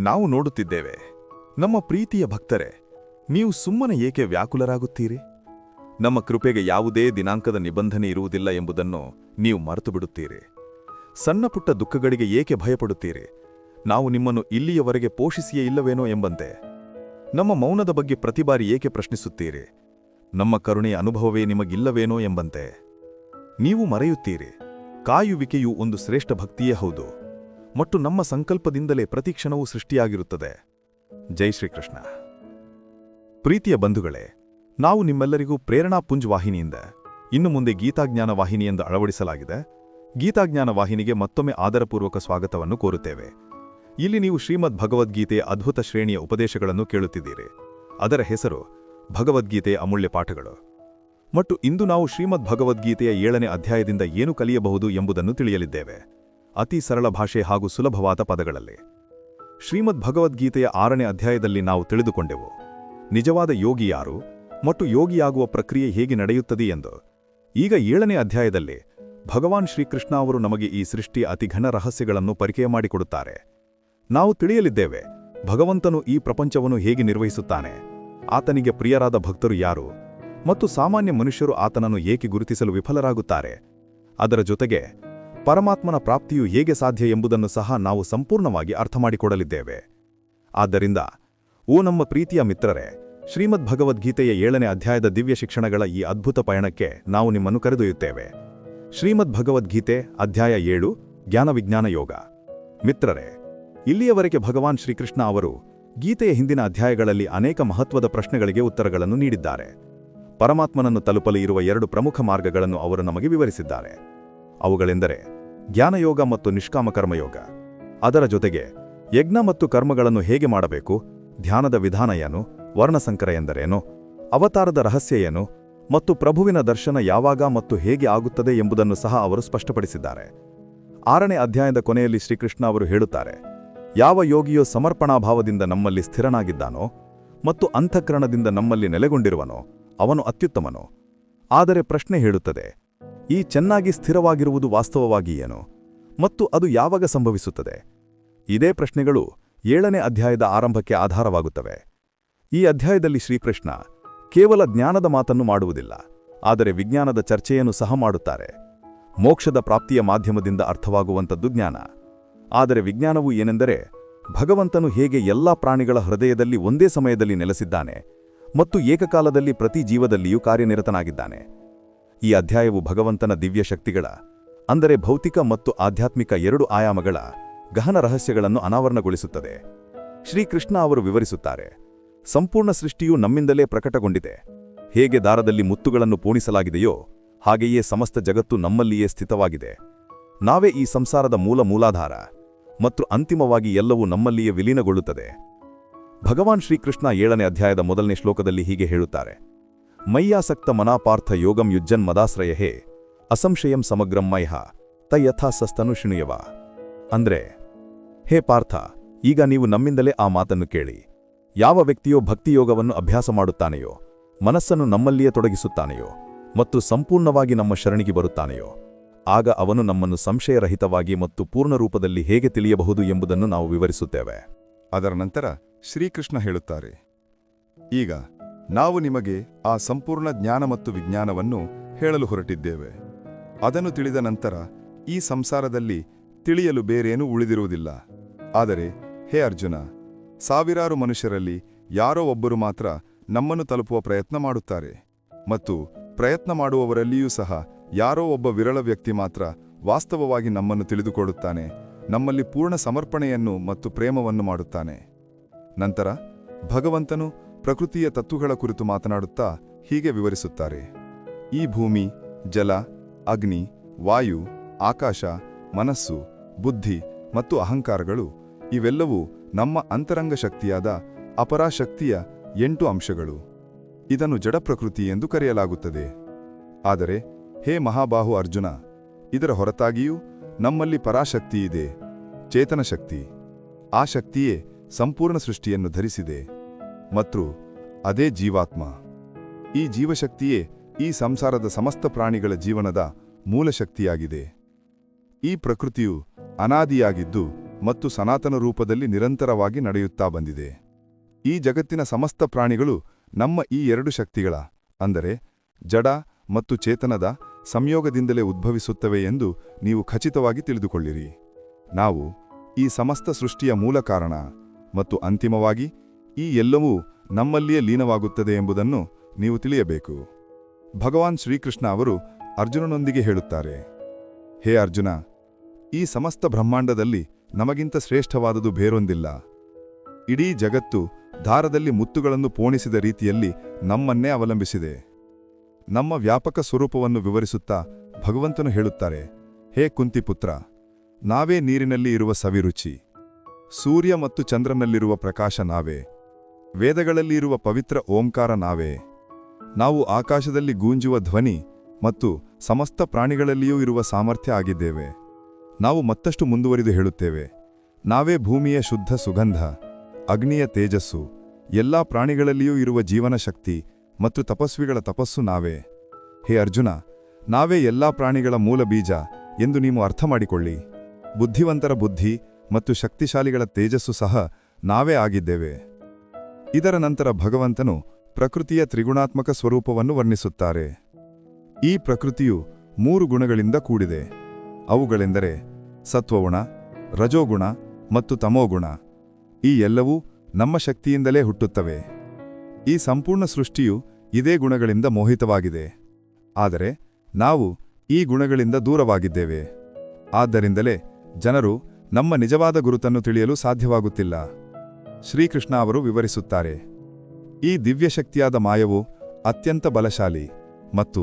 ನಾವು ನೋಡುತ್ತಿದ್ದೇವೆ. ನಮ್ಮ ಪ್ರೀತಿಯ ಭಕ್ತರೇ, ನೀವು ಸುಮ್ಮನೆ ಏಕೆ ವ್ಯಾಕುಲರಾಗುತ್ತೀರಿ? ನಮ್ಮ ಕೃಪೆಗೆ ಯಾವುದೇ ದಿನಾಂಕದ ನಿಬಂಧನೆ ಇರುವುದಿಲ್ಲ ಎಂಬುದನ್ನು ನೀವು ಮರೆತು ಬಿಡುತ್ತೀರಿ ಸಣ್ಣಪುಟ್ಟ ದುಃಖಗಳಿಗೆ ಏಕೆ ಭಯಪಡುತ್ತೀರಿ? ನಾವು ನಿಮ್ಮನ್ನು ಇಲ್ಲಿಯವರೆಗೆ ಪೋಷಿಸಿಯೇ ಇಲ್ಲವೇನೋ ಎಂಬಂತೆ. ನಮ್ಮ ಮೌನದ ಬಗ್ಗೆ ಪ್ರತಿ ಬಾರಿ ಏಕೆ ಪ್ರಶ್ನಿಸುತ್ತೀರಿ? ನಮ್ಮ ಕರುಣೆಯ ಅನುಭವವೇ ನಿಮಗಿಲ್ಲವೇನೋ ಎಂಬಂತೆ. ನೀವು ಮರೆಯುತ್ತೀರಿ. ಕಾಯುವಿಕೆಯು ಒಂದು ಶ್ರೇಷ್ಠ ಭಕ್ತಿಯೇ ಹೌದು. ಮತ್ತು ನಮ್ಮ ಸಂಕಲ್ಪದಿಂದಲೇ ಪ್ರತಿಕ್ಷಣವೂ ಸೃಷ್ಟಿಯಾಗಿರುತ್ತದೆ. ಜೈ ಶ್ರೀಕೃಷ್ಣ. ಪ್ರೀತಿಯ ಬಂಧುಗಳೇ, ನಾವು ನಿಮ್ಮೆಲ್ಲರಿಗೂ ಪ್ರೇರಣಾ ಪುಂಜ್ ವಾಹಿನಿಯಿಂದ, ಇನ್ನು ಮುಂದೆ ಗೀತಾಜ್ಞಾನ ವಾಹಿನಿಯಿಂದ ಅಳವಡಿಸಲಾಗಿದೆ. ಗೀತಾಜ್ಞಾನ ವಾಹಿನಿಗೆ ಮತ್ತೊಮ್ಮೆ ಆದರಪೂರ್ವಕ ಸ್ವಾಗತವನ್ನು ಕೋರುತ್ತೇವೆ. ಇಲ್ಲಿ ನೀವು ಶ್ರೀಮದ್ ಭಗವದ್ಗೀತೆಯ ಅದ್ಭುತ ಶ್ರೇಣಿಯ ಉಪದೇಶಗಳನ್ನು ಕೇಳುತ್ತಿದ್ದೀರಿ. ಅದರ ಹೆಸರು ಭಗವದ್ಗೀತೆಯ ಅಮೂಲ್ಯ ಪಾಠಗಳು. ಮತ್ತು ಇಂದು ನಾವು ಶ್ರೀಮದ್ ಭಗವದ್ಗೀತೆಯ ಏಳನೇ ಅಧ್ಯಾಯದಿಂದ ಏನು ಕಲಿಯಬಹುದು ಎಂಬುದನ್ನು ತಿಳಿಯಲಿದ್ದೇವೆ. ಅತಿ ಸರಳ ಭಾಷೆ ಹಾಗೂ ಸುಲಭವಾದ ಪದಗಳಲ್ಲಿ. ಶ್ರೀಮದ್ ಭಗವದ್ಗೀತೆಯ ಆರನೇ ಅಧ್ಯಾಯದಲ್ಲಿ ನಾವು ತಿಳಿದುಕೊಂಡೆವು, ನಿಜವಾದ ಯೋಗಿ ಯಾರು, ಮತ್ತು ಯೋಗಿಯಾಗುವ ಪ್ರಕ್ರಿಯೆ ಹೇಗೆ ನಡೆಯುತ್ತದೆ ಎಂದು. ಈಗ ಏಳನೇ ಅಧ್ಯಾಯದಲ್ಲಿ ಭಗವಾನ್ ಶ್ರೀಕೃಷ್ಣ ಅವರು ನಮಗೆ ಈ ಸೃಷ್ಟಿಯ ಅತಿ ಘನ ರಹಸ್ಯಗಳನ್ನು ಪರಿಚಯ ಮಾಡಿಕೊಡುತ್ತಾರೆ. ನಾವು ತಿಳಿಯಲಿದ್ದೇವೆ, ಭಗವಂತನು ಈ ಪ್ರಪಂಚವನ್ನು ಹೇಗೆ ನಿರ್ವಹಿಸುತ್ತಾನೆ, ಆತನಿಗೆ ಪ್ರಿಯರಾದ ಭಕ್ತರು ಯಾರು, ಮತ್ತು ಸಾಮಾನ್ಯ ಮನುಷ್ಯರು ಆತನನ್ನು ಏಕೆ ಗುರುತಿಸಲು ವಿಫಲರಾಗುತ್ತಾರೆ. ಅದರ ಜೊತೆಗೆ ಪರಮಾತ್ಮನ ಪ್ರಾಪ್ತಿಯು ಹೇಗೆ ಸಾಧ್ಯ ಎಂಬುದನ್ನು ಸಹ ನಾವು ಸಂಪೂರ್ಣವಾಗಿ ಅರ್ಥಮಾಡಿಕೊಡಲಿದ್ದೇವೆ. ಆದ್ದರಿಂದ, ಓ ನಮ್ಮ ಪ್ರೀತಿಯ ಮಿತ್ರರೇ ಶ್ರೀಮದ್ ಭಗವದ್ಗೀತೆಯ ಏಳನೇ ಅಧ್ಯಾಯದ ದಿವ್ಯ ಶಿಕ್ಷಣಗಳ ಈ ಅದ್ಭುತ ಪಯಣಕ್ಕೆ ನಾವು ನಿಮ್ಮನ್ನು ಕರೆದೊಯ್ಯುತ್ತೇವೆ. ಶ್ರೀಮದ್ ಭಗವದ್ಗೀತೆ ಅಧ್ಯಾಯ ಏಳು, ಜ್ಞಾನವಿಜ್ಞಾನ ಯೋಗ. ಮಿತ್ರರೇ, ಇಲ್ಲಿಯವರೆಗೆ ಭಗವಾನ್ ಶ್ರೀಕೃಷ್ಣ ಅವರು ಗೀತೆಯ ಹಿಂದಿನ ಅಧ್ಯಾಯಗಳಲ್ಲಿ ಅನೇಕ ಮಹತ್ವದ ಪ್ರಶ್ನೆಗಳಿಗೆ ಉತ್ತರಗಳನ್ನು ನೀಡಿದ್ದಾರೆ. ಪರಮಾತ್ಮನನ್ನು ತಲುಪಲು ಇರುವ ಎರಡು ಪ್ರಮುಖ ಮಾರ್ಗಗಳನ್ನು ಅವರು ನಮಗೆ ವಿವರಿಸಿದ್ದಾರೆ. ಅವುಗಳೆಂದರೆ ಜ್ಞಾನಯೋಗ ಮತ್ತು ನಿಷ್ಕಾಮ ಕರ್ಮಯೋಗ. ಅದರ ಜೊತೆಗೆ ಯಜ್ಞ ಮತ್ತು ಕರ್ಮಗಳನ್ನು ಹೇಗೆ ಮಾಡಬೇಕು, ಧ್ಯಾನದ ವಿಧಾನ ಏನು, ವರ್ಣಸಂಕರ ಎಂದರೇನು, ಅವತಾರದ ರಹಸ್ಯ ಏನು, ಮತ್ತು ಪ್ರಭುವಿನ ದರ್ಶನ ಯಾವಾಗ ಮತ್ತು ಹೇಗೆ ಆಗುತ್ತದೆ ಎಂಬುದನ್ನು ಸಹ ಅವರು ಸ್ಪಷ್ಟಪಡಿಸಿದ್ದಾರೆ. ಆರನೇ ಅಧ್ಯಾಯದ ಕೊನೆಯಲ್ಲಿ ಶ್ರೀಕೃಷ್ಣ ಅವರು ಹೇಳುತ್ತಾರೆ, ಯಾವ ಯೋಗಿಯೋ ಸಮರ್ಪಣಾಭಾವದಿಂದ ನಮ್ಮಲ್ಲಿ ಸ್ಥಿರನಾಗಿದ್ದಾನೋ ಮತ್ತು ಅಂತಃಕರಣದಿಂದ ನಮ್ಮಲ್ಲಿ ನೆಲೆಗೊಂಡಿರುವನೋ ಅವನು ಅತ್ಯುತ್ತಮನು. ಆದರೆ ಪ್ರಶ್ನೆ ಹೇಳುತ್ತದೆ ಈ ಚೆನ್ನಾಗಿ ಸ್ಥಿರವಾಗಿರುವುದು ವಾಸ್ತವವಾಗಿ ಏನು ಮತ್ತು ಅದು ಯಾವಾಗ ಸಂಭವಿಸುತ್ತದೆ? ಇದೇ ಪ್ರಶ್ನೆಗಳು ಏಳನೇ ಅಧ್ಯಾಯದ ಆರಂಭಕ್ಕೆ ಆಧಾರವಾಗುತ್ತವೆ. ಈ ಅಧ್ಯಾಯದಲ್ಲಿ ಶ್ರೀಕೃಷ್ಣ ಕೇವಲ ಜ್ಞಾನದ ಮಾತನ್ನು ಮಾಡುವುದಿಲ್ಲ, ಆದರೆ ವಿಜ್ಞಾನದ ಚರ್ಚೆಯನ್ನು ಸಹ ಮಾಡುತ್ತಾರೆ. ಮೋಕ್ಷದ ಪ್ರಾಪ್ತಿಯ ಮಾಧ್ಯಮದಿಂದ ಅರ್ಥವಾಗುವಂಥದ್ದು ಜ್ಞಾನ. ಆದರೆ ವಿಜ್ಞಾನವು ಏನೆಂದರೆ ಭಗವಂತನು ಹೇಗೆ ಎಲ್ಲಾ ಪ್ರಾಣಿಗಳ ಹೃದಯದಲ್ಲಿ ಒಂದೇ ಸಮಯದಲ್ಲಿ ನೆಲೆಸಿದ್ದಾನೆ ಮತ್ತು ಏಕಕಾಲದಲ್ಲಿ ಪ್ರತಿ ಜೀವದಲ್ಲಿಯೂ ಕಾರ್ಯನಿರತನಾಗಿದ್ದಾನೆ. ಈ ಅಧ್ಯಾಯವು ಭಗವಂತನ ದಿವ್ಯ ಶಕ್ತಿಗಳ, ಅಂದರೆ ಭೌತಿಕ ಮತ್ತು ಆಧ್ಯಾತ್ಮಿಕ ಎರಡು ಆಯಾಮಗಳ ಗಹನ ರಹಸ್ಯಗಳನ್ನು ಅನಾವರಣಗೊಳಿಸುತ್ತದೆ. ಶ್ರೀಕೃಷ್ಣ ಅವರು ವಿವರಿಸುತ್ತಾರೆ, ಸಂಪೂರ್ಣ ಸೃಷ್ಟಿಯು ನಮ್ಮಿಂದಲೇ ಪ್ರಕಟಗೊಂಡಿದೆ. ಹೇಗೆ ದಾರದಲ್ಲಿ ಮುತ್ತುಗಳನ್ನು ಪೋಣಿಸಲಾಗಿದೆಯೋ, ಹಾಗೆಯೇ ಸಮಸ್ತ ಜಗತ್ತು ನಮ್ಮಲ್ಲಿಯೇ ಸ್ಥಿತವಾಗಿದೆ. ನಾವೇ ಈ ಸಂಸಾರದ ಮೂಲ ಮೂಲಾಧಾರ ಮತ್ತು ಅಂತಿಮವಾಗಿ ಎಲ್ಲವೂ ನಮ್ಮಲ್ಲಿಯೇ ವಿಲೀನಗೊಳ್ಳುತ್ತದೆ. ಭಗವಾನ್ ಶ್ರೀಕೃಷ್ಣ ಏಳನೇ ಅಧ್ಯಾಯದ ಮೊದಲನೇ ಶ್ಲೋಕದಲ್ಲಿ ಹೀಗೆ ಹೇಳುತ್ತಾರೆ ಮಯ್ಯಾಸಕ್ತ ಮನಾಪಾರ್ಥ ಯೋಗಂ ಯುಜ್ಜನ್ ಮದಾಶ್ರಯಹೇ, ಅಸಂಶಯಂ ಸಮಗ್ರಂ ಮೈಹ, ತ ಯಥಾ ಸಸ್ತನು ಶೃಣುಯವ ಅಂದ್ರೆ, ಹೇ ಪಾರ್ಥ, ಈಗ ನೀವು ನಮ್ಮಿಂದಲೇ ಆ ಮಾತನ್ನು ಕೇಳಿ. ಯಾವ ವ್ಯಕ್ತಿಯೋ ಭಕ್ತಿಯೋಗವನ್ನು ಅಭ್ಯಾಸ ಮಾಡುತ್ತಾನೆಯೋ, ಮನಸ್ಸನ್ನು ನಮ್ಮಲ್ಲಿಯೇ ತೊಡಗಿಸುತ್ತಾನೆಯೋ, ಮತ್ತು ಸಂಪೂರ್ಣವಾಗಿ ನಮ್ಮ ಶರಣಿಗೆ ಬರುತ್ತಾನೆಯೋ, ಆಗ ಅವನು ನಮ್ಮನ್ನು ಸಂಶಯರಹಿತವಾಗಿ ಮತ್ತು ಪೂರ್ಣ ರೂಪದಲ್ಲಿ ಹೇಗೆ ತಿಳಿಯಬಹುದು ಎಂಬುದನ್ನು ನಾವು ವಿವರಿಸುತ್ತೇವೆ. ಅದರ ನಂತರ ಶ್ರೀಕೃಷ್ಣ ಹೇಳುತ್ತಾರೆ, ಈಗ ನಾವು ನಿಮಗೆ ಆ ಸಂಪೂರ್ಣ ಜ್ಞಾನ ಮತ್ತು ವಿಜ್ಞಾನವನ್ನು ಹೇಳಲು ಹೊರಟಿದ್ದೇವೆ. ಅದನ್ನು ತಿಳಿದ ನಂತರ ಈ ಸಂಸಾರದಲ್ಲಿ ತಿಳಿಯಲು ಬೇರೇನೂ ಉಳಿದಿರುವುದಿಲ್ಲ. ಆದರೆ, ಹೇ ಅರ್ಜುನ, ಸಾವಿರಾರು ಮನುಷ್ಯರಲ್ಲಿ ಯಾರೋ ಒಬ್ಬರು ಮಾತ್ರ ನಮ್ಮನ್ನು ತಲುಪುವ ಪ್ರಯತ್ನ ಮಾಡುತ್ತಾರೆ. ಮತ್ತು ಪ್ರಯತ್ನ ಮಾಡುವವರಲ್ಲಿಯೂ ಸಹ ಯಾರೋ ಒಬ್ಬ ವಿರಳ ವ್ಯಕ್ತಿ ಮಾತ್ರ ವಾಸ್ತವವಾಗಿ ನಮ್ಮನ್ನು ತಿಳಿದುಕೊಳ್ಳುತ್ತಾನೆ, ನಮ್ಮಲ್ಲಿ ಪೂರ್ಣ ಸಮರ್ಪಣೆಯನ್ನು ಮತ್ತು ಪ್ರೇಮವನ್ನು ಮಾಡುತ್ತಾನೆ. ನಂತರ ಭಗವಂತನು ಪ್ರಕೃತಿಯ ತತ್ವಗಳ ಕುರಿತು ಮಾತನಾಡುತ್ತಾ ಹೀಗೆ ವಿವರಿಸುತ್ತಾರೆ. ಈ ಭೂಮಿ, ಜಲ, ಅಗ್ನಿ, ವಾಯು, ಆಕಾಶ, ಮನಸ್ಸು, ಬುದ್ಧಿ ಮತ್ತು ಅಹಂಕಾರಗಳು ಇವೆಲ್ಲವೂ ನಮ್ಮ ಅಂತರಂಗ ಶಕ್ತಿಯಾದ ಅಪರಾಶಕ್ತಿಯ ಎಂಟು ಅಂಶಗಳು. ಇದನ್ನು ಜಡಪ್ರಕೃತಿ ಎಂದು ಕರೆಯಲಾಗುತ್ತದೆ. ಆದರೆ, ಹೇ ಮಹಾಬಾಹು ಅರ್ಜುನ, ಇದರ ಹೊರತಾಗಿಯೂ ನಮ್ಮಲ್ಲಿ ಪರಾಶಕ್ತಿಯಿದೆ ಚೇತನ ಶಕ್ತಿ. ಆ ಶಕ್ತಿಯೇ ಸಂಪೂರ್ಣ ಸೃಷ್ಟಿಯನ್ನು ಧರಿಸಿದೆ. ಮತ್ತು ಅದೇ ಜೀವಾತ್ಮ. ಈ ಜೀವಶಕ್ತಿಯೇ ಈ ಸಂಸಾರದ ಸಮಸ್ತ ಪ್ರಾಣಿಗಳ ಜೀವನದ ಮೂಲಶಕ್ತಿಯಾಗಿದೆ ಈ ಪ್ರಕೃತಿಯು ಅನಾದಿಯಾಗಿದ್ದು ಮತ್ತು ಸನಾತನ ರೂಪದಲ್ಲಿ ನಿರಂತರವಾಗಿ ನಡೆಯುತ್ತಾ ಬಂದಿದೆ. ಈ ಜಗತ್ತಿನ ಸಮಸ್ತ ಪ್ರಾಣಿಗಳು ನಮ್ಮ ಈ ಎರಡು ಶಕ್ತಿಗಳ, ಅಂದರೆ ಜಡ ಮತ್ತು ಚೇತನದ, ಸಂಯೋಗದಿಂದಲೇ ಉದ್ಭವಿಸುತ್ತವೆ ಎಂದು ನೀವು ಖಚಿತವಾಗಿ ತಿಳಿದುಕೊಳ್ಳಿರಿ. ನಾವು ಈ ಸಮಸ್ತ ಸೃಷ್ಟಿಯ ಮೂಲ ಕಾರಣ ಮತ್ತು ಅಂತಿಮವಾಗಿ ಈ ಎಲ್ಲವೂ ನಮ್ಮಲ್ಲಿಯೇ ಲೀನವಾಗುತ್ತದೆ ಎಂಬುದನ್ನು ನೀವು ತಿಳಿಯಬೇಕು. ಭಗವಾನ್ ಶ್ರೀಕೃಷ್ಣ ಅವರು ಅರ್ಜುನನೊಂದಿಗೆ ಹೇಳುತ್ತಾರೆ, ಹೇ ಅರ್ಜುನ, ಈ ಸಮಸ್ತ ಬ್ರಹ್ಮಾಂಡದಲ್ಲಿ ನಮಗಿಂತ ಶ್ರೇಷ್ಠವಾದುದು ಬೇರೊಂದಿಲ್ಲ. ಇಡೀ ಜಗತ್ತು ದಾರದಲ್ಲಿ ಮುತ್ತುಗಳನ್ನು ಪೋಣಿಸಿದ ರೀತಿಯಲ್ಲಿ ನಮ್ಮನ್ನೇ ಅವಲಂಬಿಸಿದೆ. ನಮ್ಮ ವ್ಯಾಪಕ ಸ್ವರೂಪವನ್ನು ವಿವರಿಸುತ್ತಾ ಭಗವಂತನು ಹೇಳುತ್ತಾರೆ, ಹೇ ಕುಂತಿಪುತ್ರ, ನಾವೇ ನೀರಿನಲ್ಲಿ ಇರುವ ಸವಿರುಚಿ. ಸೂರ್ಯ ಮತ್ತು ಚಂದ್ರನಲ್ಲಿರುವ ಪ್ರಕಾಶ ನಾವೇ. ವೇದಗಳಲ್ಲಿ ಇರುವ ಪವಿತ್ರ ಓಂಕಾರ ನಾವೇ. ನಾವು ಆಕಾಶದಲ್ಲಿ ಗೂಂಜುವ ಧ್ವನಿ ಮತ್ತು ಸಮಸ್ತ ಪ್ರಾಣಿಗಳಲ್ಲಿಯೂ ಇರುವ ಸಾಮರ್ಥ್ಯ ಆಗಿದ್ದೇವೆ. ನಾವು ಮತ್ತಷ್ಟು ಮುಂದುವರಿದು ಹೇಳುತ್ತೇವೆ. ನಾವೇ ಭೂಮಿಯ ಶುದ್ಧ ಸುಗಂಧ, ಅಗ್ನಿಯ ತೇಜಸ್ಸು, ಎಲ್ಲಾ ಪ್ರಾಣಿಗಳಲ್ಲಿಯೂ ಇರುವ ಜೀವನ ಶಕ್ತಿ ಮತ್ತು ತಪಸ್ವಿಗಳ ತಪಸ್ಸು ನಾವೇ. ಹೇ ಅರ್ಜುನ, ನಾವೇ ಎಲ್ಲಾ ಪ್ರಾಣಿಗಳ ಮೂಲ ಬೀಜ ಎಂದು ನೀವು ಅರ್ಥ ಮಾಡಿಕೊಳ್ಳಿ ಬುದ್ಧಿವಂತರ ಬುದ್ಧಿ ಮತ್ತು ಶಕ್ತಿಶಾಲಿಗಳ ತೇಜಸ್ಸು ಸಹ ನಾವೇ ಆಗಿದ್ದೇವೆ. ಇದರ ನಂತರ ಭಗವಂತನು ಪ್ರಕೃತಿಯ ತ್ರಿಗುಣಾತ್ಮಕ ಸ್ವರೂಪವನ್ನು ವರ್ಣಿಸುತ್ತಾರೆ. ಈ ಪ್ರಕೃತಿಯು ಮೂರು ಗುಣಗಳಿಂದ ಕೂಡಿದೆ. ಅವುಗಳೆಂದರೆ ಸತ್ವಗುಣ, ರಜೋಗುಣ ಮತ್ತು ತಮೋಗುಣ. ಈ ಎಲ್ಲವೂ ನಮ್ಮ ಶಕ್ತಿಯಿಂದಲೇ ಹುಟ್ಟುತ್ತವೆ. ಈ ಸಂಪೂರ್ಣ ಸೃಷ್ಟಿಯು ಇದೇ ಗುಣಗಳಿಂದ ಮೋಹಿತವಾಗಿದೆ. ಆದರೆ ನಾವು ಈ ಗುಣಗಳಿಂದ ದೂರವಾಗಿದ್ದೇವೆ. ಆದ್ದರಿಂದಲೇ ಜನರು ನಮ್ಮ ನಿಜವಾದ ಗುರುತನ್ನು ತಿಳಿಯಲು ಸಾಧ್ಯವಾಗುತ್ತಿಲ್ಲ. ಶ್ರೀಕೃಷ್ಣ ಅವರು ವಿವರಿಸುತ್ತಾರೆ, ಈ ದಿವ್ಯಶಕ್ತಿಯಾದ ಮಾಯವು ಅತ್ಯಂತ ಬಲಶಾಲಿ ಮತ್ತು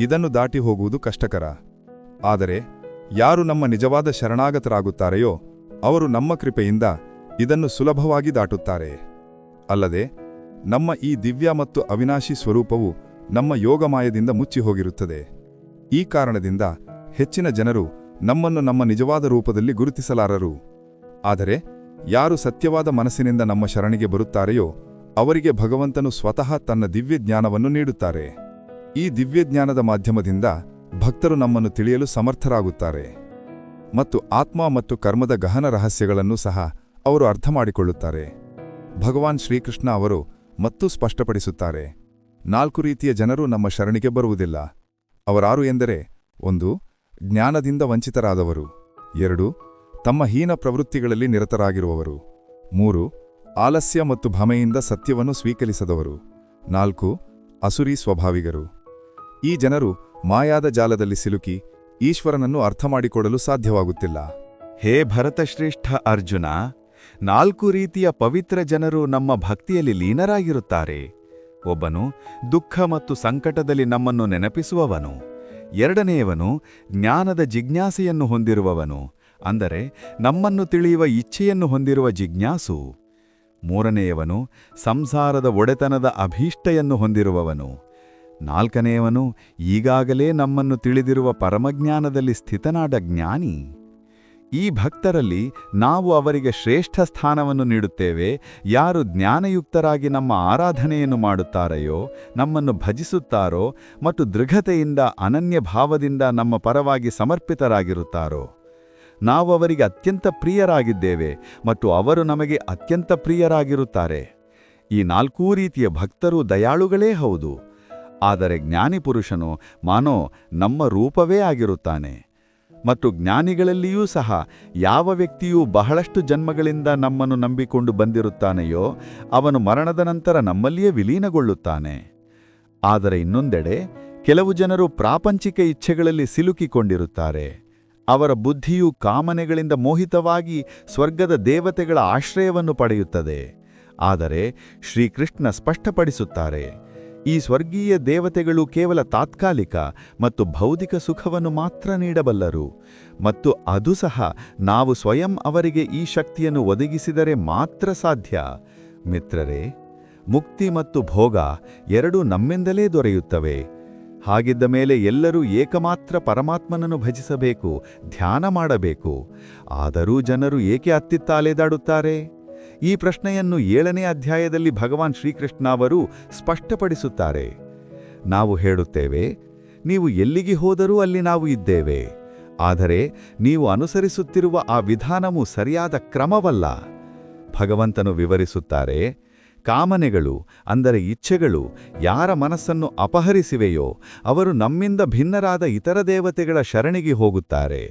ಇದನ್ನು ದಾಟಿ ಹೋಗುವುದು ಕಷ್ಟಕರ. ಆದರೆ ಯಾರು ನಮ್ಮ ನಿಜವಾದ ಶರಣಾಗತರಾಗುತ್ತಾರೆಯೋ ಅವರು ನಮ್ಮ ಕೃಪೆಯಿಂದ ಇದನ್ನು ಸುಲಭವಾಗಿ ದಾಟುತ್ತಾರೆ. ಅಲ್ಲದೆ ನಮ್ಮ ಈ ದಿವ್ಯ ಮತ್ತು ಅವಿನಾಶಿ ಸ್ವರೂಪವು ನಮ್ಮ ಯೋಗಮಾಯದಿಂದ ಮುಚ್ಚಿ ಹೋಗಿರುತ್ತದೆ. ಈ ಕಾರಣದಿಂದ ಹೆಚ್ಚಿನ ಜನರು ನಮ್ಮನ್ನು ನಮ್ಮ ನಿಜವಾದ ರೂಪದಲ್ಲಿ ಗುರುತಿಸಲಾರರು. ಆದರೆ ಯಾರು ಸತ್ಯವಾದ ಮನಸ್ಸಿನಿಂದ ನಮ್ಮ ಶರಣಿಗೆ ಬರುತ್ತಾರೆಯೋ ಅವರಿಗೆ ಭಗವಂತನು ಸ್ವತಃ ತನ್ನ ದಿವ್ಯಜ್ಞಾನವನ್ನು ನೀಡುತ್ತಾರೆ. ಈ ದಿವ್ಯಜ್ಞಾನದ ಮಾಧ್ಯಮದಿಂದ ಭಕ್ತರು ನಮ್ಮನ್ನು ತಿಳಿಯಲು ಸಮರ್ಥರಾಗುತ್ತಾರೆ. ಮತ್ತು ಆತ್ಮ ಮತ್ತು ಕರ್ಮದ ಗಹನ ರಹಸ್ಯಗಳನ್ನು ಸಹ ಅವರು ಅರ್ಥ ಮಾಡಿಕೊಳ್ಳುತ್ತಾರೆ ಭಗವಾನ್ ಶ್ರೀಕೃಷ್ಣ ಅವರು ಮತ್ತೂ ಸ್ಪಷ್ಟಪಡಿಸುತ್ತಾರೆ. ನಾಲ್ಕು ರೀತಿಯ ಜನರು ನಮ್ಮ ಶರಣಿಗೆ ಬರುವುದಿಲ್ಲ. ಅವರಾರು ಎಂದರೆ ಒಂದು, ಜ್ಞಾನದಿಂದ ವಂಚಿತರಾದವರು. ಎರಡು ತಮ್ಮ ಹೀನ ಪ್ರವೃತ್ತಿಗಳಲ್ಲಿ ನಿರತರಾಗಿರುವವರು. ಮೂರು, ಆಲಸ್ಯ ಮತ್ತು ಭಮೆಯಿಂದ ಸತ್ಯವನ್ನು ಸ್ವೀಕರಿಸದವರು. ನಾಲ್ಕು, ಅಸುರಿ ಸ್ವಭಾವಿಗರು. ಈ ಜನರು ಮಾಯಾದ ಜಾಲದಲ್ಲಿ ಸಿಲುಕಿ ಈಶ್ವರನನ್ನು ಅರ್ಥಮಾಡಿಕೊಡಲು ಸಾಧ್ಯವಾಗುತ್ತಿಲ್ಲ. ಹೇ ಭರತಶ್ರೇಷ್ಠ ಅರ್ಜುನ, ನಾಲ್ಕು ರೀತಿಯ ಪವಿತ್ರ ಜನರು ನಮ್ಮ ಭಕ್ತಿಯಲ್ಲಿ ಲೀನರಾಗಿರುತ್ತಾರೆ. ಒಬ್ಬನು ದುಃಖ ಮತ್ತು ಸಂಕಟದಲ್ಲಿ ನಮ್ಮನ್ನು ನೆನಪಿಸುವವನು. ಎರಡನೆಯವನು ಜ್ಞಾನದ ಜಿಜ್ಞಾಸೆಯನ್ನು ಹೊಂದಿರುವವನು. ಅಂದರೆ ನಮ್ಮನ್ನು ತಿಳಿಯುವ ಇಚ್ಛೆಯನ್ನು ಹೊಂದಿರುವ ಜಿಜ್ಞಾಸು. ಮೂರನೆಯವನು ಸಂಸಾರದ ಒಡೆತನದ ಅಭೀಷ್ಟೆಯನ್ನು ಹೊಂದಿರುವವನು. ನಾಲ್ಕನೆಯವನು ಈಗಾಗಲೇ ನಮ್ಮನ್ನು ತಿಳಿದಿರುವ ಪರಮಜ್ಞಾನದಲ್ಲಿ ಸ್ಥಿತನಾದ ಜ್ಞಾನಿ. ಈ ಭಕ್ತರಲ್ಲಿ ನಾವು ಅವರಿಗೆ ಶ್ರೇಷ್ಠ ಸ್ಥಾನವನ್ನು ನೀಡುತ್ತೇವೆ. ಯಾರು ಜ್ಞಾನಯುಕ್ತರಾಗಿ ನಮ್ಮ ಆರಾಧನೆಯನ್ನು ಮಾಡುತ್ತಾರೆಯೋ, ನಮ್ಮನ್ನು ಭಜಿಸುತ್ತಾರೋ ಮತ್ತು ದೃಢತೆಯಿಂದ, ಅನನ್ಯ ಭಾವದಿಂದ ನಮ್ಮ ಪರವಾಗಿ ಸಮರ್ಪಿತರಾಗಿರುತ್ತಾರೋ. ನಾವು ಅವರಿಗೆ ಅತ್ಯಂತ ಪ್ರಿಯರಾಗಿದ್ದೇವೆ ಮತ್ತು ಅವರು ನಮಗೆ ಅತ್ಯಂತ ಪ್ರಿಯರಾಗಿರುತ್ತಾರೆ. ಈ ನಾಲ್ಕೂ ರೀತಿಯ ಭಕ್ತರು ದಯಾಳುಗಳೇ ಹೌದು. ಆದರೆ ಜ್ಞಾನಿಪುರುಷನು ಮಾನೋ ನಮ್ಮ ರೂಪವೇ ಆಗಿರುತ್ತಾನೆ. ಮತ್ತು ಜ್ಞಾನಿಗಳಲ್ಲಿಯೂ ಸಹ ಯಾವ ವ್ಯಕ್ತಿಯೂ ಬಹಳಷ್ಟು ಜನ್ಮಗಳಿಂದ ನಮ್ಮನ್ನು ನಂಬಿಕೊಂಡು ಬಂದಿರುತ್ತಾನೆಯೋ, ಅವನು ಮರಣದ ನಂತರ ನಮ್ಮಲ್ಲಿಯೇ ವಿಲೀನಗೊಳ್ಳುತ್ತಾನೆ. ಆದರೆ ಇನ್ನೊಂದೆಡೆ, ಕೆಲವು ಜನರು ಪ್ರಾಪಂಚಿಕ ಇಚ್ಛೆಗಳಲ್ಲಿ ಸಿಲುಕಿಕೊಂಡಿರುತ್ತಾರೆ. ಅವರ ಬುದ್ಧಿಯು ಕಾಮನೆಗಳಿಂದ ಮೋಹಿತವಾಗಿ ಸ್ವರ್ಗದ ದೇವತೆಗಳ ಆಶ್ರಯವನ್ನು ಪಡೆಯುತ್ತದೆ. ಆದರೆ ಶ್ರೀಕೃಷ್ಣ ಸ್ಪಷ್ಟಪಡಿಸುತ್ತಾರೆ, ಈ ಸ್ವರ್ಗೀಯ ದೇವತೆಗಳು ಕೇವಲ ತಾತ್ಕಾಲಿಕ ಮತ್ತು ಭೌತಿಕ ಸುಖವನ್ನು ಮಾತ್ರ ನೀಡಬಲ್ಲರು. ಮತ್ತು ಅದು ಸಹ ನಾವು ಸ್ವಯಂ ಅವರಿಗೆ ಈ ಶಕ್ತಿಯನ್ನು ಒದಗಿಸಿದರೆ ಮಾತ್ರ ಸಾಧ್ಯ. ಮಿತ್ರರೇ, ಮುಕ್ತಿ ಮತ್ತು ಭೋಗ ಎರಡೂ ನಮ್ಮಿಂದಲೇ ದೊರೆಯುತ್ತವೆ. ಹಾಗಿದ್ದ ಮೇಲೆ ಎಲ್ಲರೂ ಏಕಮಾತ್ರ ಪರಮಾತ್ಮನನ್ನು ಭಜಿಸಬೇಕು, ಧ್ಯಾನ ಮಾಡಬೇಕು. ಆದರೂ ಜನರು ಏಕೆ ಅತ್ತಿತ್ತ ಅಲೆದಾಡುತ್ತಾರೆ? ಈ ಪ್ರಶ್ನೆಯನ್ನು ಏಳನೇ ಅಧ್ಯಾಯದಲ್ಲಿ ಭಗವಾನ್ ಶ್ರೀಕೃಷ್ಣ ಅವರು ಸ್ಪಷ್ಟಪಡಿಸುತ್ತಾರೆ. ನಾವು ಹೇಳುತ್ತೇವೆ, ನೀವು ಎಲ್ಲಿಗೆ ಹೋದರೂ ಅಲ್ಲಿ ನಾವು ಇದ್ದೇವೆ. ಆದರೆ ನೀವು ಅನುಸರಿಸುತ್ತಿರುವ ಆ ವಿಧಾನವು ಸರಿಯಾದ ಕ್ರಮವಲ್ಲ. ಭಗವಂತನು ವಿವರಿಸುತ್ತಾರೆ ಕಾಮನೆಗಳು, ಅಂದರೆ ಇಚ್ಛೆಗಳು, ಯಾರ ಮನಸ್ಸನ್ನು ಅಪಹರಿಸಿವೆಯೋ, ಅವರು ನಮ್ಮಿಂದ ಭಿನ್ನರಾದ ಇತರ ದೇವತೆಗಳ ಶರಣಿಗೆ ಹೋಗುತ್ತಾರೆ.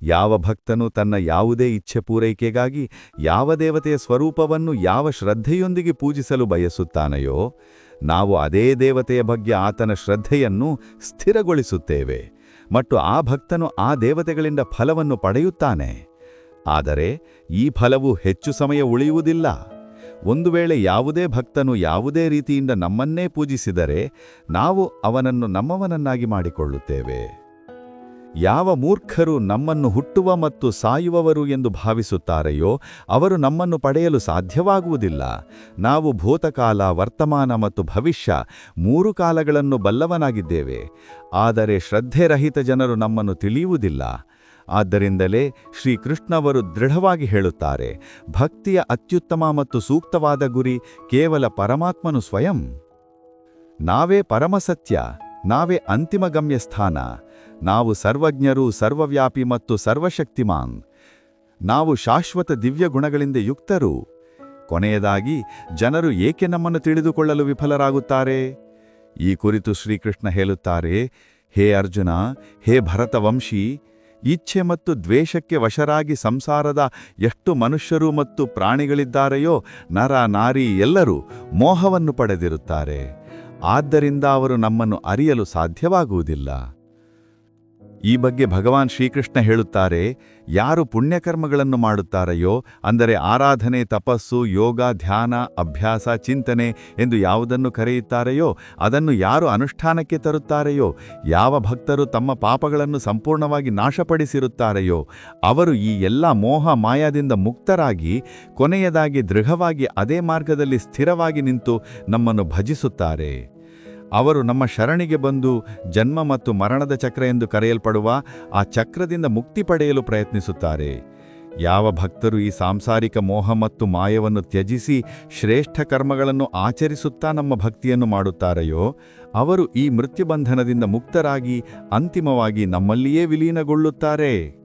ಯಾವ ಭಕ್ತನು ತನ್ನ ಯಾವುದೇ ಇಚ್ಛೆ ಪೂರೈಕೆಗಾಗಿ ಯಾವ ದೇವತೆಯ ಸ್ವರೂಪವನ್ನು ಯಾವ ಶ್ರದ್ಧೆಯೊಂದಿಗೆ ಪೂಜಿಸಲು ಬಯಸುತ್ತಾನೆಯೋ, ನಾವು ಅದೇ ದೇವತೆಯ ಬಗ್ಗೆ ಆತನ ಶ್ರದ್ಧೆಯನ್ನು ಸ್ಥಿರಗೊಳಿಸುತ್ತೇವೆ, ಮತ್ತು ಆ ಭಕ್ತನು ಆ ದೇವತೆಗಳಿಂದ ಫಲವನ್ನು ಪಡೆಯುತ್ತಾನೆ. ಆದರೆ ಈ ಫಲವು ಹೆಚ್ಚು ಸಮಯ ಉಳಿಯುವುದಿಲ್ಲ. ಒಂದು ವೇಳೆ ಯಾವುದೇ ಭಕ್ತನು ಯಾವುದೇ ರೀತಿಯಿಂದ ನಮ್ಮನ್ನೇ ಪೂಜಿಸಿದರೆ ನಾವು ಅವನನ್ನು ನಮ್ಮವನನ್ನಾಗಿ ಮಾಡಿಕೊಳ್ಳುತ್ತೇವೆ. ಯಾವ ಮೂರ್ಖರು ನಮ್ಮನ್ನು ಹುಟ್ಟುವ ಮತ್ತು ಸಾಯುವವರು ಎಂದು ಭಾವಿಸುತ್ತಾರೆಯೋ ಅವರು ನಮ್ಮನ್ನು ಪಡೆಯಲು ಸಾಧ್ಯವಾಗುವುದಿಲ್ಲ. ನಾವು ಭೂತಕಾಲ, ವರ್ತಮಾನ ಮತ್ತು ಭವಿಷ್ಯ ಮೂರು ಕಾಲಗಳನ್ನು ಬಲ್ಲವನಾಗಿದ್ದೇವೆ. ಆದರೆ ಶ್ರದ್ಧೆರಹಿತ ಜನರು ನಮ್ಮನ್ನು ತಿಳಿಯುವುದಿಲ್ಲ. ಆದ್ದರಿಂದಲೇ ಶ್ರೀಕೃಷ್ಣವರು ದೃಢವಾಗಿ ಹೇಳುತ್ತಾರೆ, ಭಕ್ತಿಯ ಅತ್ಯುತ್ತಮ ಮತ್ತು ಸೂಕ್ತವಾದ ಗುರಿ ಕೇವಲ ಪರಮಾತ್ಮನು ಸ್ವಯಂ. ನಾವೇ ಪರಮಸತ್ಯ, ನಾವೇ ಅಂತಿಮ ಗಮ್ಯಸ್ಥಾನ, ನಾವು ಸರ್ವಜ್ಞರು, ಸರ್ವವ್ಯಾಪಿ ಮತ್ತು ಸರ್ವಶಕ್ತಿಮಾನ್. ನಾವು ಶಾಶ್ವತ ದಿವ್ಯ ಗುಣಗಳಿಂದ ಯುಕ್ತರು. ಕೊನೆಯದಾಗಿ, ಜನರು ಏಕೆ ನಮ್ಮನ್ನು ತಿಳಿದುಕೊಳ್ಳಲು ವಿಫಲರಾಗುತ್ತಾರೆ? ಈ ಕುರಿತು ಶ್ರೀಕೃಷ್ಣ ಹೇಳುತ್ತಾರೆ, ಹೇ ಅರ್ಜುನ, ಹೇ ಭರತವಂಶಿ ಇಚ್ಛೆ ಮತ್ತು ದ್ವೇಷಕ್ಕೆ ವಶರಾಗಿ ಸಂಸಾರದ ಎಷ್ಟು ಮನುಷ್ಯರು ಮತ್ತು ಪ್ರಾಣಿಗಳಿದ್ದಾರೆಯೋ ನರ, ನಾರಿ ಎಲ್ಲರೂ ಮೋಹವನ್ನು ಪಡೆದಿರುತ್ತಾರೆ. ಆದ್ದರಿಂದ ಅವರು ನಮ್ಮನ್ನು ಅರಿಯಲು ಸಾಧ್ಯವಾಗುವುದಿಲ್ಲ. ಈ ಬಗ್ಗೆ ಭಗವಾನ್ ಶ್ರೀಕೃಷ್ಣ ಹೇಳುತ್ತಾರೆ, ಯಾರು ಪುಣ್ಯಕರ್ಮಗಳನ್ನು ಮಾಡುತ್ತಾರೆಯೋ, ಅಂದರೆ ಆರಾಧನೆ, ತಪಸ್ಸು, ಯೋಗ, ಧ್ಯಾನ, ಅಭ್ಯಾಸ, ಚಿಂತನೆ ಎಂದು ಯಾವುದನ್ನು ಕರೆಯುತ್ತಾರೆಯೋ, ಅದನ್ನು ಯಾರು ಅನುಷ್ಠಾನಕ್ಕೆ ತರುತ್ತಾರೆಯೋ, ಯಾವ ಭಕ್ತರು ತಮ್ಮ ಪಾಪಗಳನ್ನು ಸಂಪೂರ್ಣವಾಗಿ ನಾಶಪಡಿಸಿರುತ್ತಾರೆಯೋ, ಅವರು ಈ ಎಲ್ಲ ಮೋಹ ಮಾಯಾದಿಂದ ಮುಕ್ತರಾಗಿ, ಕೊನೆಯದಾಗಿ ದೃಢವಾಗಿ ಅದೇ ಮಾರ್ಗದಲ್ಲಿ ಸ್ಥಿರವಾಗಿ ನಿಂತು ನಮ್ಮನ್ನು ಭಜಿಸುತ್ತಾರೆ. ಅವರು ನಮ್ಮ ಶರಣಿಗೆ ಬಂದು ಜನ್ಮ ಮತ್ತು ಮರಣದ ಚಕ್ರ ಎಂದು ಕರೆಯಲ್ಪಡುವ ಆ ಚಕ್ರದಿಂದ ಮುಕ್ತಿ ಪಡೆಯಲು ಪ್ರಯತ್ನಿಸುತ್ತಾರೆ. ಯಾವ ಭಕ್ತರು ಈ ಸಾಂಸಾರಿಕ ಮೋಹ ಮತ್ತು ಮಾಯವನ್ನು ತ್ಯಜಿಸಿ ಶ್ರೇಷ್ಠ ಕರ್ಮಗಳನ್ನು ಆಚರಿಸುತ್ತಾ ನಮ್ಮ ಭಕ್ತಿಯನ್ನು ಮಾಡುತ್ತಾರೆಯೋ, ಅವರು ಈ ಮೃತ್ಯುಬಂಧನದಿಂದ ಮುಕ್ತರಾಗಿ ಅಂತಿಮವಾಗಿ ನಮ್ಮಲ್ಲಿಯೇ ವಿಲೀನಗೊಳ್ಳುತ್ತಾರೆ.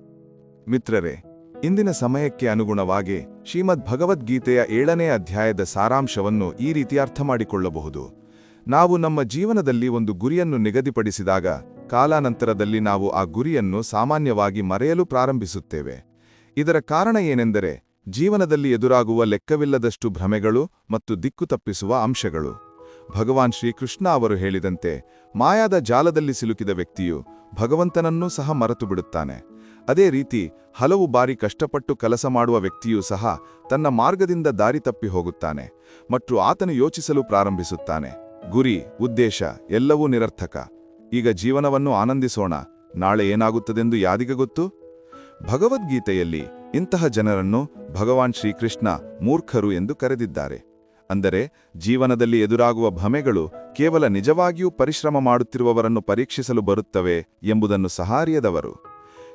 ಮಿತ್ರರೇ, ಇಂದಿನ ಸಮಯಕ್ಕೆ ಅನುಗುಣವಾಗಿ ಶ್ರೀಮದ್ ಭಗವದ್ಗೀತೆಯ ಏಳನೇ ಅಧ್ಯಾಯದ ಸಾರಾಂಶವನ್ನು ಈ ರೀತಿ ಅರ್ಥ ಮಾಡಿಕೊಳ್ಳಬಹುದು ನಾವು ನಮ್ಮ ಜೀವನದಲ್ಲಿ ಒಂದು ಗುರಿಯನ್ನು ನಿಗದಿಪಡಿಸಿದಾಗ, ಕಾಲಾನಂತರದಲ್ಲಿ ನಾವು ಆ ಗುರಿಯನ್ನು ಸಾಮಾನ್ಯವಾಗಿ ಮರೆಯಲು ಪ್ರಾರಂಭಿಸುತ್ತೇವೆ. ಇದರ ಕಾರಣ ಏನೆಂದರೆ, ಜೀವನದಲ್ಲಿ ಎದುರಾಗುವ ಲೆಕ್ಕವಿಲ್ಲದಷ್ಟು ಭ್ರಮೆಗಳು ಮತ್ತು ದಿಕ್ಕು ತಪ್ಪಿಸುವ ಅಂಶಗಳು. ಭಗವಾನ್ ಶ್ರೀಕೃಷ್ಣ ಅವರು ಹೇಳಿದಂತೆ, ಮಾಯಾದ ಜಾಲದಲ್ಲಿ ಸಿಲುಕಿದ ವ್ಯಕ್ತಿಯು ಭಗವಂತನನ್ನೂ ಸಹ ಮರೆತು ಬಿಡುತ್ತಾನೆ. ಅದೇ ರೀತಿ, ಹಲವು ಬಾರಿ ಕಷ್ಟಪಟ್ಟು ಕೆಲಸ ಮಾಡುವ ವ್ಯಕ್ತಿಯೂ ಸಹ ತನ್ನ ಮಾರ್ಗದಿಂದ ದಾರಿ ತಪ್ಪಿ ಹೋಗುತ್ತಾನೆ ಮತ್ತು ಆತನು ಯೋಚಿಸಲು ಪ್ರಾರಂಭಿಸುತ್ತಾನೆ. ಗುರಿ, ಉದ್ದೇಶ ಎಲ್ಲವೂ ನಿರರ್ಥಕ. ಈಗ ಜೀವನವನ್ನು ಆನಂದಿಸೋಣ. ನಾಳೆ ಏನಾಗುತ್ತದೆಂದು ಯಾದಿಗೆ ಗೊತ್ತು? ಭಗವದ್ಗೀತೆಯಲ್ಲಿ ಇಂತಹ ಜನರನ್ನು ಭಗವಾನ್ ಶ್ರೀಕೃಷ್ಣ ಮೂರ್ಖರು ಎಂದು ಕರೆದಿದ್ದಾರೆ. ಅಂದರೆ ಜೀವನದಲ್ಲಿ ಎದುರಾಗುವ ಭಮೆಗಳು ಕೇವಲ ನಿಜವಾಗಿಯೂ ಪರಿಶ್ರಮ ಮಾಡುತ್ತಿರುವವರನ್ನು ಪರೀಕ್ಷಿಸಲು ಬರುತ್ತವೆ ಎಂಬುದನ್ನು ಸಹ ಅರಿಯದವರು.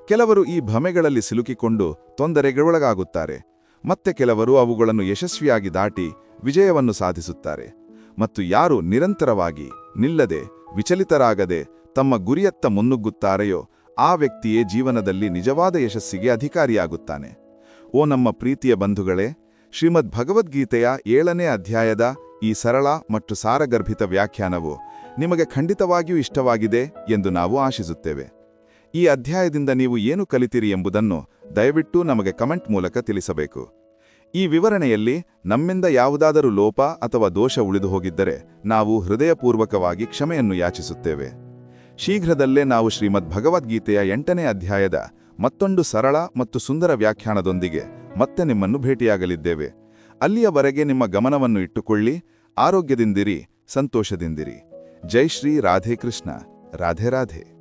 ಕೆಲವರು ಈ ಭಮೆಗಳಲ್ಲಿ ಸಿಲುಕಿಕೊಂಡು ತೊಂದರೆಗೊಳಗಾಗುತ್ತಾರೆ ಮತ್ತೆ ಕೆಲವರು ಅವುಗಳನ್ನು ಯಶಸ್ವಿಯಾಗಿ ದಾಟಿ ವಿಜಯವನ್ನು ಸಾಧಿಸುತ್ತಾರೆ. ಮತ್ತು ಯಾರು ನಿರಂತರವಾಗಿ ನಿಲ್ಲದೆ, ವಿಚಲಿತರಾಗದೆ ತಮ್ಮ ಗುರಿಯತ್ತ ಮುನ್ನುಗ್ಗುತ್ತಾರೆಯೋ ಆ ವ್ಯಕ್ತಿಯೇ ಜೀವನದಲ್ಲಿ ನಿಜವಾದ ಯಶಸ್ಸಿಗೆ ಅಧಿಕಾರಿಯಾಗುತ್ತಾನೆ. ಓ ನಮ್ಮ ಪ್ರೀತಿಯ ಬಂಧುಗಳೇ ಶ್ರೀಮದ್ ಭಗವದ್ಗೀತೆಯ ಏಳನೇ ಅಧ್ಯಾಯದ ಈ ಸರಳ ಮತ್ತು ಸಾರಗರ್ಭಿತ ವ್ಯಾಖ್ಯಾನವು ನಿಮಗೆ ಖಂಡಿತವಾಗಿಯೂ ಇಷ್ಟವಾಗಿದೆ ಎಂದು ನಾವು ಆಶಿಸುತ್ತೇವೆ. ಈ ಅಧ್ಯಾಯದಿಂದ ನೀವು ಏನು ಕಲಿತಿರಿ ಎಂಬುದನ್ನು ದಯವಿಟ್ಟು ನಮಗೆ ಕಮೆಂಟ್ ಮೂಲಕ ತಿಳಿಸಬೇಕು. ಈ ವಿವರಣೆಯಲ್ಲಿ ನಮ್ಮಿಂದ ಯಾವುದಾದರೂ ಲೋಪ ಅಥವಾ ದೋಷ ಉಳಿದು ಹೋಗಿದ್ದರೆ ನಾವು ಹೃದಯಪೂರ್ವಕವಾಗಿ ಕ್ಷಮೆಯನ್ನು ಯಾಚಿಸುತ್ತೇವೆ. ಶೀಘ್ರದಲ್ಲೇ ನಾವು ಶ್ರೀಮದ್ ಭಗವದ್ಗೀತೆಯ ಎಂಟನೇ ಅಧ್ಯಾಯದ ಮತ್ತೊಂದು ಸರಳ ಮತ್ತು ಸುಂದರ ವ್ಯಾಖ್ಯಾನದೊಂದಿಗೆ ಮತ್ತೆ ನಿಮ್ಮನ್ನು ಭೇಟಿಯಾಗಲಿದ್ದೇವೆ. ಅಲ್ಲಿಯವರೆಗೆ ನಿಮ್ಮ ಗಮನವನ್ನು ಇಟ್ಟುಕೊಳ್ಳಿ, ಆರೋಗ್ಯದಿಂದಿರಿ, ಸಂತೋಷದಿಂದಿರಿ. ಜೈ ಶ್ರೀ ರಾಧೇ ಕೃಷ್ಣ, ರಾಧೆ ರಾಧೆ.